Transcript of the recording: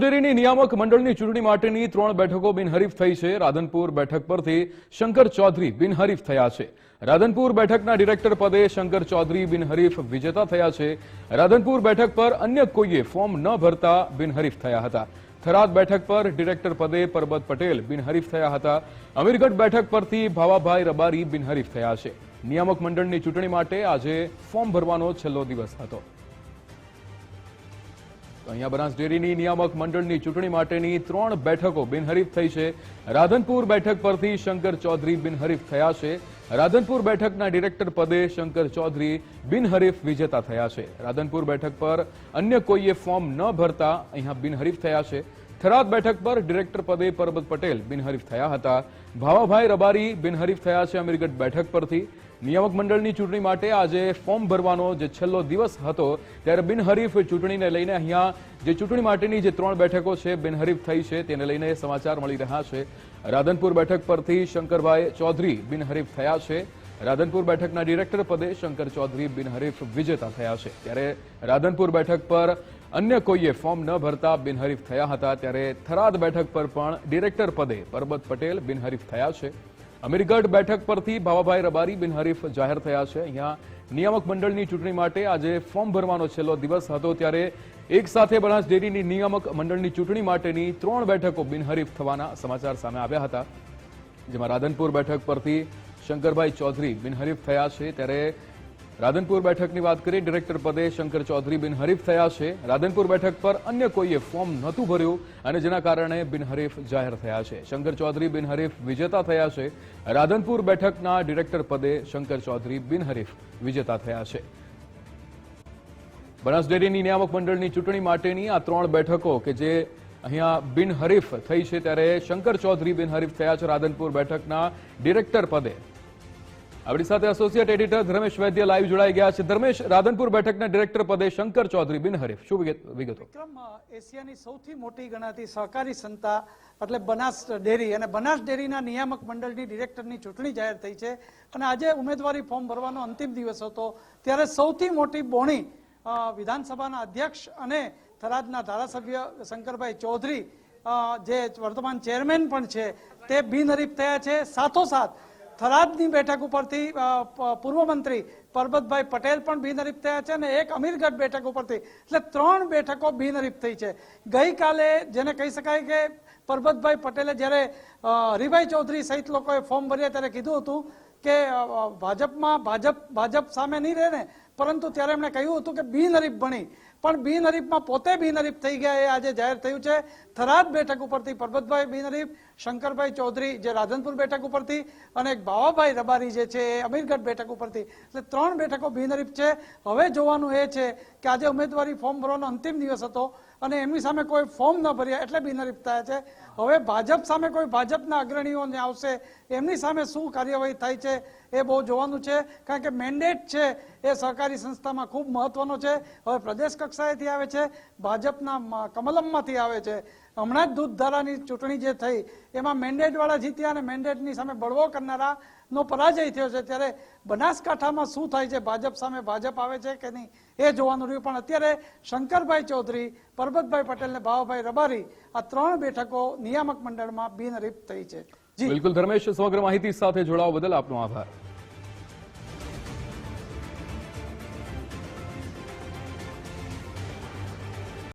ડેરીની નિયામક મંડળની ચૂંટણી માટેની ત્રણ બેઠકો બિનહરીફ થઈ છે. રાધનપુર બેઠક પરથી શંકર ચૌધરી બિનહરીફ થયા છે. રાધનપુર બેઠકના ડિરેક્ટર પદે શંકર ચૌધરી બિનહરીફ વિજેતા થયા છે. રાધનપુર બેઠક પર અન્ય કોઈએ ફોર્મ ન ભરતા બિનહરીફ થયા હતા. થરાદ બેઠક પર ડિરેક્ટર પદે પરબત પટેલ બિનહરીફ થયા હતા. અમીરગઢ બેઠક પરથી ભાવાભાઈ રબારી બિનહરીફ થયા છે. નિયામક મંડળની ચૂંટણી માટે આજે ફોર્મ ભરવાનો છેલ્લો દિવસ હતો. અહીંયા બનાસ ડેરીની નિયામક મંડળની ચૂંટણી માટેની ત્રણ બેઠકો બિનહરીફ થઈ છે. રાધનપુર બેઠક પરથી શંકર ચૌધરી બિનહરીફ થયા છે. રાધનપુર બેઠકના ડિરેક્ટર પદે શંકર ચૌધરી બિનહરીફ વિજેતા થયા છે. રાધનપુર બેઠક પર અન્ય કોઈએ ફોર્મ ન ભરતા અહીંયા બિનહરીફ થયા છે. થરાદ બેઠક પર ડિરેક્ટર પદે પરબત પટેલ બિનહરીફ થયા હતા. ભાવાભાઈ રબારી બિનહરીફ થયા છે અમીરગઢ બેઠક પરથી. નિયામક મંડળની ચૂંટણી માટે આજે ફોર્મ ભરવાનો જે છેલ્લો દિવસ હતો, ત્યારે બિનહરીફ ચૂંટણીને લઈને અહીંયા જે ચૂંટણી માટેની જે ત્રણ બેઠકો છે, બિનહરીફ થઈ છે, તેને લઈને સમાચાર મળી રહ્યા છે. રાધનપુર બેઠક પરથી શંકરભાઈ ચૌધરી બિનહરીફ થયા છે. રાધનપુર બેઠકના ડિરેક્ટર પદે શંકર ચૌધરી બિનહરીફ વિજેતા થયા છે. ત્યારે રાધનપુર બેઠક પર અન્ય કોઈએ ફોર્મ ન ભરતા બિનહરીફ થયા હતા ત્યારે થરાદ બેઠક પર પણ ડિરેક્ટર પદે પરબત પટેલ બિનહરીફ થયા છે. અમીરગઢ બેઠક પરથી ભાવાભાઈ રબારી બિનહરીફ જાહેર થયા છે. અહીંયા નિયામક મંડળની ચૂંટણી માટે આજે ફોર્મ ભરવાનો છેલ્લો દિવસ હતો ત્યારે એક સાથે બનાસ ડેરીની નિયામક મંડળની ચૂંટણી માટેની ત્રણ બેઠકો બિનહરીફ થવાના સમાચાર સામે આવ્યા હતા. જેમાં રાધનપુર બેઠક પરથી શંકરભાઈ ચૌધરી બિનહરીફ થયા છે. ત્યારે રાધનપુર બેઠકની વાત કરીએ, ડિરેક્ટર પદે શંકર ચૌધરી બિનહરીફ થયા છે. રાધનપુર બેઠક પર અન્ય કોઈએ ફોર્મ નહોતું ભર્યું અને જેના કારણે બિનહરીફ જાહેર થયા છે. શંકર ચૌધરી બિનહરીફ વિજેતા થયા છે. રાધનપુર બેઠકના ડિરેક્ટર પદે શંકર ચૌધરી બિનહરીફ વિજેતા થયા છે. બનાસ ડેરીની નિયામક મંડળની ચૂંટણી માટેની આ ત્રણ બેઠકો કે જે અહીંયા બિનહરીફ થઈ છે ત્યારે શંકર ચૌધરી બિનહરીફ થયા છે. રાધનપુર બેઠકના ડિરેક્ટર પદે આપણી સાથે associate editor Dharmesh Vaidya live જોડાઈ ગયા છે. ધર્મેશ, રાધનપુર બેઠકના ડિરેક્ટર પદે શંકર ચૌધરી બિનહરીફ શું વિગતો વિક્રમ એશિયાની સૌથી મોટી ગણાતી સહકારી સંસ્થા, એટલે બનાસ ડેરી. અને બનાસ ડેરીના નિયામક મંડળની ડિરેક્ટરની ચૂંટણી જાહેર થઈ છે. અને આજે ઉમેદવારી ફોર્મ ભરવાનો અંતિમ દિવસ હતો. ત્યારે સૌથી મોટી બોણી વિધાનસભાના અધ્યક્ષ અને થરાદના ધારાસભ્ય શંકરભાઈ ચૌધરી જે વર્તમાન ચેરમેન પણ છે, તે બિનહરીફ થયા છે. સાથોસાથ થરાદની બેઠક ઉપરથી પૂર્વ મંત્રી પરબતભાઈ પટેલ પણ બિનહરીફ થયા છે અને એક અમીરગઢ બેઠક ઉપરથી. એટલે ત્રણ બેઠકો બિનહરીફ થઈ છે. ગઈકાલે જેને કહી શકાય કે પરબતભાઈ પટેલે જ્યારે હરિભાઈ ચૌધરી સહિત લોકોએ ફોર્મ ભર્યા ત્યારે કીધું હતું કે ભાજપમાં ભાજપ ભાજપ સામે નહીં રહે ને, પરંતુ ત્યારે એમણે કહ્યું હતું કે બિનહરીફ બની. પણ બિનહરીફમાં પોતે બિનહરીફ થઈ ગયા એ આજે જાહેર થયું છે. થરાદ બેઠક ઉપરથી પરબતભાઈ બિનહરીફ, શંકરભાઈ ચૌધરી જે રાધનપુર બેઠક ઉપરથી અને એક ભાવાભાઈ રબારી જે છે એ અમીરગઢ બેઠક ઉપરથી. એટલે ત્રણ બેઠકો બિનહરીફ છે. હવે જોવાનું એ છે કે આજે ઉમેદવારી ફોર્મ ભરવાનો અંતિમ દિવસ હતો. અને એમની સામે કોઈ ફોર્મ ન ભર્યા એટલે બિનહરીફ થયા છે. હવે ભાજપ સામે કોઈ ભાજપના અગ્રણીઓને આવશે, એમની સામે શું કાર્યવાહી થાય છે એ બહુ જોવાનું છે. કારણ કે મેન્ડેટ છે એ સહકારી સંસ્થામાં ખૂબ મહત્વનો છે. હવે પ્રદેશ કક્ષાએથી આવે છે, ભાજપના કમલમમાંથી આવે છે. હમણાં જ દૂધધારાની ચૂંટણી જે થઈ, એમાં મેન્ડેટવાળા જીત્યા અને મેન્ડેટની સામે બળવો કરનારા નો પરાજય થયો છે. ત્યારે બનાસકાંઠામાં શું થાય છે? ભાજપ સામે ભાજપ આવે છે કે નહીં? એ જોવાનું રહ્યું. પણ અત્યારે શંકરભાઈ ચૌધરી, પરબતભાઈ પટેલ ને ભાવભાઈ રબારી આ ત્રણ બેઠકો નિયામક મંડળમાં બિનરીપ થઈ છે. બિલકુલ. ધર્મેશ, સમગ્ર માહિતી સાથે જોડાવા બદલ આપનો આભાર.